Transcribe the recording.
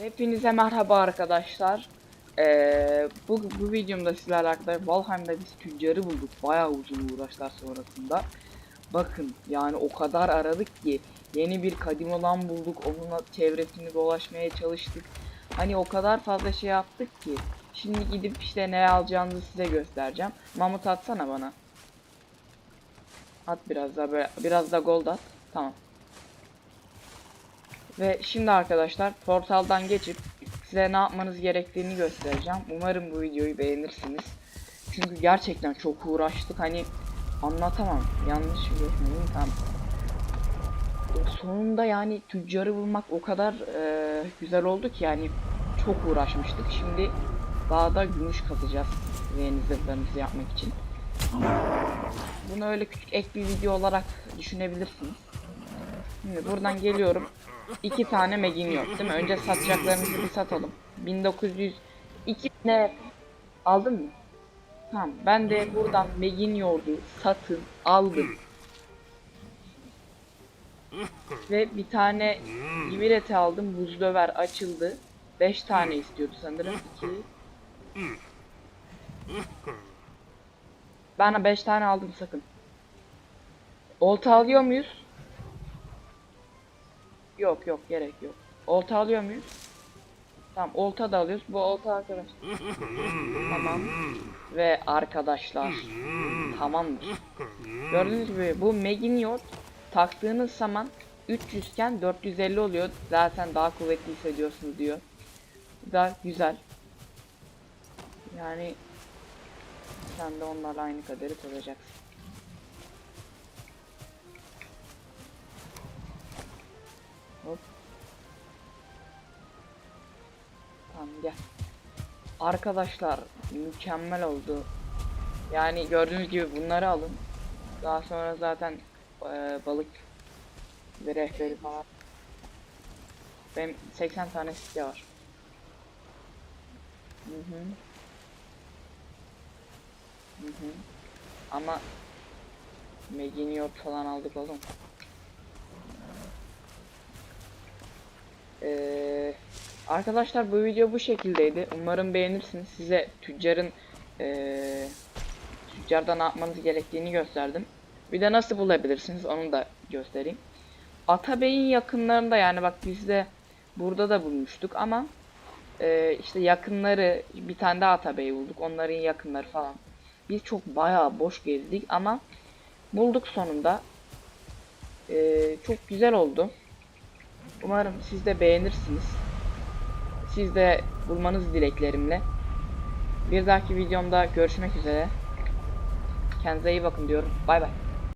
Hepinize merhaba arkadaşlar. Ee, bu, bu videomda sizlerle arkadaşlar Valheim'da biz tüccarı bulduk. Bayağı uzun uğraşlar sonrasında. Bakın yani o kadar aradık ki yeni bir kadim olan bulduk. Onunla çevresini dolaşmaya çalıştık. Hani o kadar fazla şey yaptık ki. Şimdi gidip işte ne alacağınızı size göstereceğim. Mamut atsana bana. At biraz daha böyle biraz da gold at. Tamam. Ve şimdi arkadaşlar portaldan geçip size ne yapmanız gerektiğini göstereceğim. Umarım bu videoyu beğenirsiniz. Çünkü gerçekten çok uğraştık. Hani anlatamam. Yanlış görmeyin tamam. Sonunda yani tüccarı bulmak o kadar e, güzel oldu ki yani çok uğraşmıştık. Şimdi dağda gümüş kazacağız yeni zırhlarımızı yapmak için. Bunu öyle küçük ek bir video olarak düşünebilirsiniz. Şimdi buradan geliyorum. İki tane Megin yok değil mi? Önce satacaklarımızı bir satalım. 1902 ne? Aldın mı? Tamam. Ben de buradan Megin yoğurdu satın aldım. Ve bir tane givir eti aldım. Buz döver açıldı. 5 tane istiyordu sanırım. 2 Ben 5 tane aldım sakın. Olta alıyor muyuz? Yok yok gerek yok. Olta alıyor muyuz? Tamam olta da alıyoruz. Bu olta arkadaş. tamam. Ve arkadaşlar. Tamamdır. Gördüğünüz gibi bu Meginiot taktığınız zaman 300 iken 450 oluyor. Zaten daha kuvvetli hissediyorsunuz diyor. Güzel güzel. Yani sen de onlarla aynı kaderi tadacaksın. Hop. Tamam gel. Arkadaşlar mükemmel oldu. Yani gördüğünüz gibi bunları alın. Daha sonra zaten eee, balık ve rehberi falan. Benim 80 tane site var. Hı hı. Hı hı. Ama Meginiot falan aldık oğlum. Ee, arkadaşlar bu video bu şekildeydi. Umarım beğenirsiniz. Size tüccarın ee, tüccarda ne yapmanız gerektiğini gösterdim. Bir de nasıl bulabilirsiniz onu da göstereyim. Atabey'in yakınlarında yani bak biz de burada da bulmuştuk ama ee, işte yakınları bir tane daha Atabey bulduk. Onların yakınları falan. Biz çok bayağı boş gezdik ama bulduk sonunda. Ee, çok güzel oldu. Umarım siz de beğenirsiniz. Siz de bulmanız dileklerimle. Bir dahaki videomda görüşmek üzere. Kendinize iyi bakın diyorum. Bay bay.